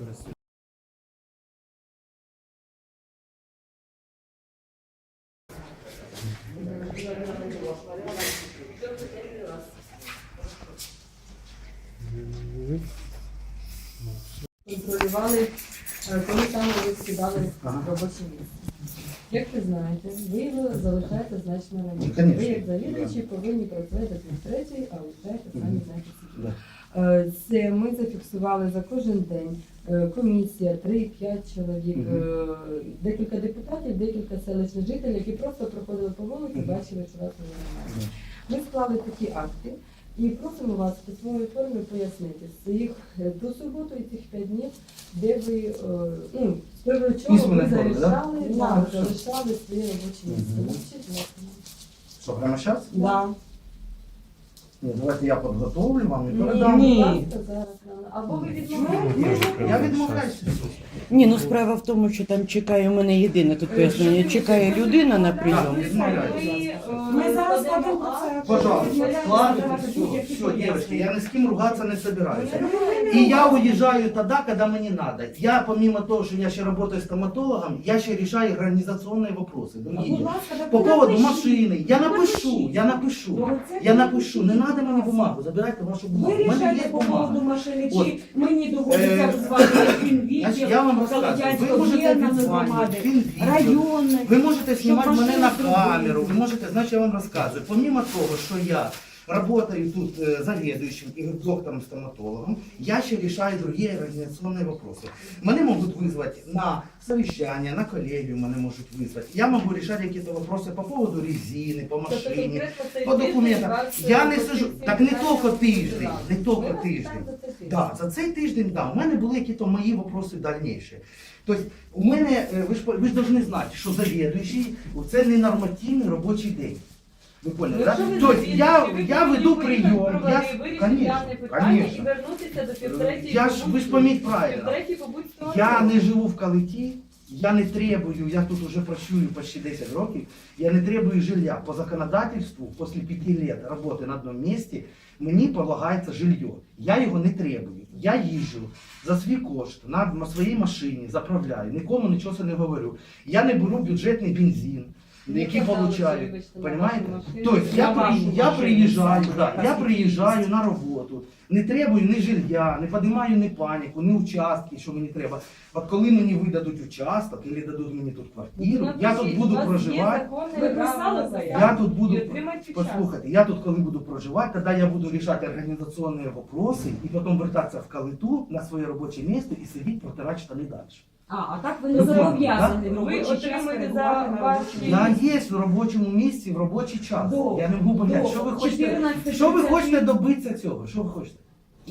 пересвідчення. контролювали, е, коли саме ви скидали робоче місце. Як ви знаєте, ви його залишаєте значно раніше. Ну, конечно. Ви як завідувачі повинні працювати пів третьої, а лишаєте самі Мгм. знаєте скільки. Да. Е, Це зафіксували за кожен день. Е, Комісія, 3-5 чоловік, Мгм. е, декілька депутатів, декілька селищних жителів, які просто проходили по вулиці, Мгм. бачили, що вас немає. Ми склали такі акти і просимо вас в письмовій формі пояснити цих е, до суботу і цих п'ять днів, де ви ну, з приводу чого ви формі, да? залишали, Ну, да, хорошо. залишали своє робоче місце. Що, прямо зараз? Да. Ні, давайте я підготовлю вам і передам. Ні. Або ви відмовляєте. Я відмовляюся. Ні, ну справа в тому, що там чекає у мене єдине тут пояснення. Чекає людина на прийом. Відмовляюся. Ми зараз складемо це. Пожалуйста, складывайте все, все, девочки, я ни с кем ругаться не собираюсь. И я уезжаю тогда, когда мне надо. Я, помимо того, что я ще работаю стоматологом, я ще решаю организационные вопросы. другие. По поводу машины. Я напишу, я напишу. Я напишу. Не надо мені бумагу, забирайте вашу Ви бумагу. У мене рішаєте є по поводу бумага. машини, От. чи мені доводиться Е, звати він Значить, відділ, я вам розказую. Ви Колодянського можете об'єднаної відзвонювати, громади, фінвідділ. районний. Ви можете Щоб знімати мене машину на зробили. камеру, ви можете, значить я вам розказую. Помимо того, що я работаю тут э, заведующим и доктором-стоматологом, я ще решаю другие организационные вопросы. Мене можуть визвати на совещание, на колегію мене можуть визвати. Я можу решать какие-то вопросы по поводу резины, по Тобто машині, конкретно цей по тиждень документам. вас, Я е, не сижу, позиції так не знаєте, тільки тиждень, розглядали. не тільки Ми вас тиждень. так за цей тиждень. Да, за цей тиждень, да, у мене були якісь мої вопроси дальніші. Тобто, у мене, е, ви ж, по- ви ж повинні знати, що завідуючий – це не нормативний робочий день. Ви поняли, Ну, так? Тобто, я, я веду прийом, я, вирішити конечно, конечно. вернутися до півтретьої. Я ж- ви ж поміть правильно. Півтретій. Я не живу в Калиті, я не требую, я тут уже працюю почти 10 років, я не требую жилья. По законодательству, після 5 лет роботи на одному місці, мені полагається жилье. Я його не требую. Я їжджу за свій кошт на м- своїй машині, заправляю, нікому нічого не говорю. Я не беру бюджетний бензин. Які казали, получаю, що, вибачте, на понимаєте? вашу машину. Тобто я, при, я приїжджаю, да, я приїжджаю на роботу, не требую ні жилья, не піднімаю ні паніку, ні участки, що мені треба. От коли мені видадуть участок, або дадуть мені тут квартиру, Ну, я тут буду проживати. Ви писали заяву? Я тут буду, послухайте, я тут коли буду проживати, тоді я буду рішати організаційні вопроси і потім вертатися в калиту на своє робоче місце і сидіти протирати штани далі. А, а так ви не зобов'язані в да? робочий Ви час отримуєте перебувати за на ваші- Я є в робочому місці в робочий час. До- Я не можу поняти, до що ви хочете. 14:30. Що ви хочете добитися цього? Що ви хочете?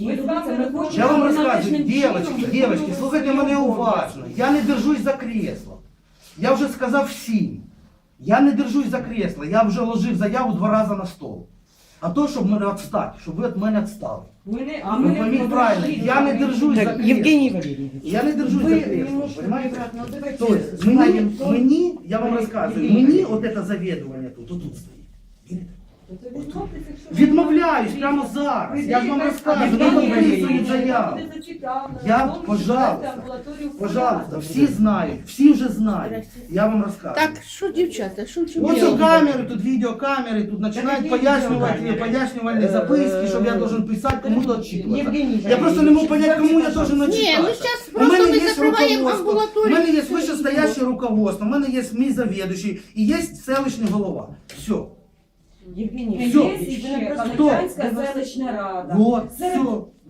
Ми з вами не хочемо Я вам розказую, дівчатки, дівчатки, слухайте мене уважно. Я не держусь за кресло. Я вже сказав всім. Я не держусь за кресло. Я вже ложив заяву два рази на стол. А то, щоб мене відстати, щоб ви від мене відстали. Ми не, а Ви ми не пойміть правильно, я не держусь за Так, кресло. Євгеній Валерійович. Я не держусь Ви за не кресло, можете понимаете? конкретно дивитися. Тобто, з мені, мені, я вам розказую, мені от це завідування тут, отут стоїть. Видите? То якщо Відмовляюсь прямо зараз. Я ж вам розказую, заяву. Я, в тому, що пожалуйста, амбулаторію Пожалуйста, всі знають, всі вже знають. Я вам розказую. Так, що дівчата, що чому? Ось у камери, тут відеокамери, тут починають пояснювати, пояснювальні записки, щоб я должен писати, кому-то отчитуватися. Я просто не можу понять, кому я должен Ні, ну зараз просто ми закриваємо руководство, у амбулаторію. мене є вищестояще руководство, у мене є мій завідуючий і є селищний голова. Все. Євгеній, Все, є ще? Селищна рада. Вот, Це все.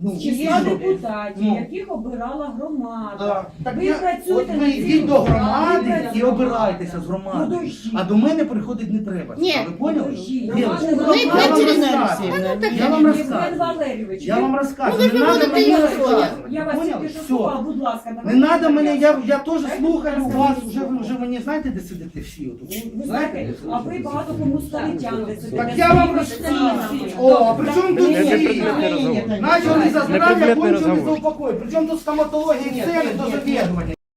Ну, з числа депутатів, Ну. яких обирала громада. Да. Так Ви я, працюєте от на цій йдіть до громаді, громади і обирайтеся з громади. Подождіть. А до мене приходить не треба. Ні. Ви поняли? Подождіть. Дівчатки, Ну, Ми я вам Катерина розказую. Я вам Євген розказую. Валерійович, Я вам Ну, розказую. ви Не треба мені я розказувати. Я вас Поняли? тільки що Все. будь ласка, Не треба мене, я, я теж Дайте слухаю вас, вже ви вже мені знаєте, де сидите всі отут? Ви знаєте, а ви багато кому столиттян десите. Так я вам розказую. О, а при чому тут. Начали за здравие, Непредметний кончили за розговор. упокой. Причому тут стоматология, цели до завідування.